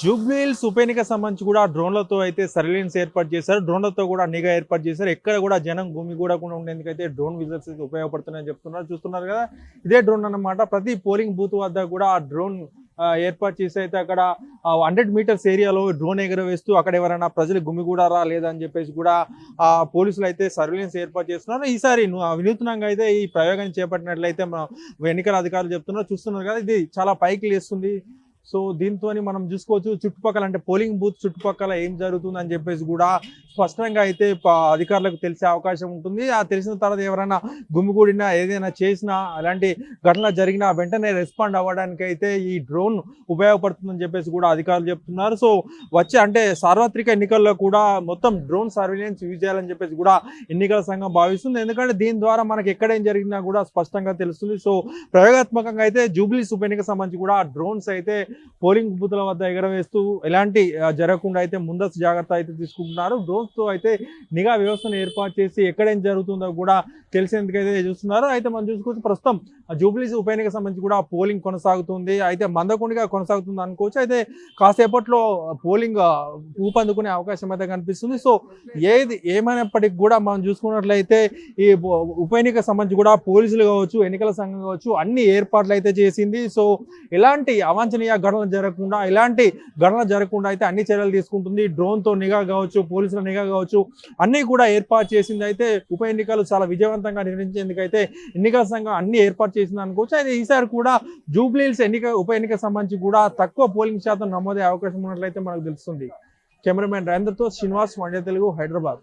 జూబ్లీహిల్స్ ఉప ఎన్నిక సంబంధించి కూడా డ్రోన్లతో అయితే సర్వేలెన్స్ ఏర్పాటు చేశారు. డ్రోన్లతో కూడా నిఘా ఏర్పాటు చేశారు. ఎక్కడ కూడా జనం భూమి కూడా ఉండేందుకు అయితే డ్రోన్ విజిల్స్ అయితే ఉపయోగపడుతున్నాయని చెప్తున్నారు. చూస్తున్నారు కదా ఇదే డ్రోన్ అన్నమాట. ప్రతి పోలింగ్ బూత్ వద్ద కూడా ఆ డ్రోన్ ఏర్పాటు చేసి అయితే అక్కడ హండ్రెడ్ మీటర్స్ ఏరియాలో డ్రోన్ ఎగరవేస్తూ అక్కడ ఎవరైనా ప్రజలు గుమిగూడారా లేదా అని చెప్పేసి కూడా ఆ పోలీసులు అయితే సర్వేలెన్స్ ఏర్పాటు చేస్తున్నారు. ఈసారి వినూత్నంగా అయితే ఈ ప్రయోగాన్ని చేపట్టినట్లయితే మనం ఎన్నికల అధికారులు చెప్తున్నారు. చూస్తున్నారు కదా ఇది చాలా పైకి లేస్తుంది. సో దీంతో మనం చూసుకోవచ్చు చుట్టుపక్కల అంటే పోలింగ్ బూత్ చుట్టుపక్కల ఏం జరుగుతుంది అని చెప్పేసి కూడా స్పష్టంగా అయితే అధికారులకు తెలిసే అవకాశం ఉంటుంది. ఆ తెలిసిన తర్వాత ఎవరైనా గుమ్మిగూడినా ఏదైనా చేసినా అలాంటి ఘటన జరిగినా వెంటనే రెస్పాండ్ అవ్వడానికి అయితే ఈ డ్రోన్ ఉపయోగపడుతుందని చెప్పేసి కూడా అధికారులు చెప్తున్నారు. సో వచ్చే అంటే సార్వత్రిక ఎన్నికల్లో కూడా మొత్తం డ్రోన్ సర్వేలెన్స్ యూజ్ చేయాలని చెప్పేసి కూడా ఎన్నికల సంఘం భావిస్తుంది. ఎందుకంటే దీని ద్వారా మనకి ఎక్కడేం జరిగినా కూడా స్పష్టంగా తెలుస్తుంది. సో ప్రయోగాత్మకంగా అయితే జూబ్లీస్ ఉప ఎన్నిక సంబంధించి కూడా డ్రోన్స్ అయితే పోలింగ్ బూతుల వద్ద ఎగరవేస్తూ ఎలాంటి జరగకుండా అయితే ముందస్తు జాగ్రత్త అయితే తీసుకుంటున్నారు. డ్రోన్స్తో అయితే నిఘా వ్యవస్థను ఏర్పాటు చేసి ఎక్కడేం జరుగుతుందో కూడా తెలిసేందుకైతే చూస్తున్నారు. అయితే మనం చూసుకోవచ్చు ప్రస్తుతం ఆ జూబ్లీస్ ఉప ఎన్నిక సంబంధించి కూడా పోలింగ్ కొనసాగుతుంది. అయితే మందకొండిగా కొనసాగుతుంది అనుకోవచ్చు. అయితే కాసేపట్లో పోలింగ్ ఊపందుకునే అవకాశం అయితే కనిపిస్తుంది. సో ఏది ఏమైనప్పటికీ కూడా మనం చూసుకున్నట్లయితే ఈ ఉప ఎన్నిక సంబంధించి కూడా పోలీసులు కావచ్చు ఎన్నికల సంఘం కావచ్చు అన్ని ఏర్పాట్లు అయితే చేసింది. సో ఎలాంటి అవాంఛనీయ ఘటనలు జరగకుండా ఇలాంటి ఘటనలు జరగకుండా అయితే అన్ని చర్యలు తీసుకుంటుంది. డ్రోన్తో నిఘా కావచ్చు పోలీసుల నిఘా కావచ్చు అన్ని కూడా ఏర్పాటు చేసింది అయితే ఉప ఎన్నికలు చాలా విజయవంతంగా నిర్వహించేందుకైతే ఎన్నికల సంఘం అన్ని ఏర్పాటు చేసింది అనుకోవచ్చు. అయితే ఈసారి కూడా జూబ్లీహిల్స్ ఎన్నిక ఉప ఎన్నిక సంబంధించి కూడా తక్కువ పోలింగ్ శాతం నమోదే అవకాశం ఉన్నట్లయితే మనకు తెలుస్తుంది. కెమెరామెన్ రాజేంద్రతో శ్రీనివాస్ మండ్య తెలుగు హైదరాబాద్.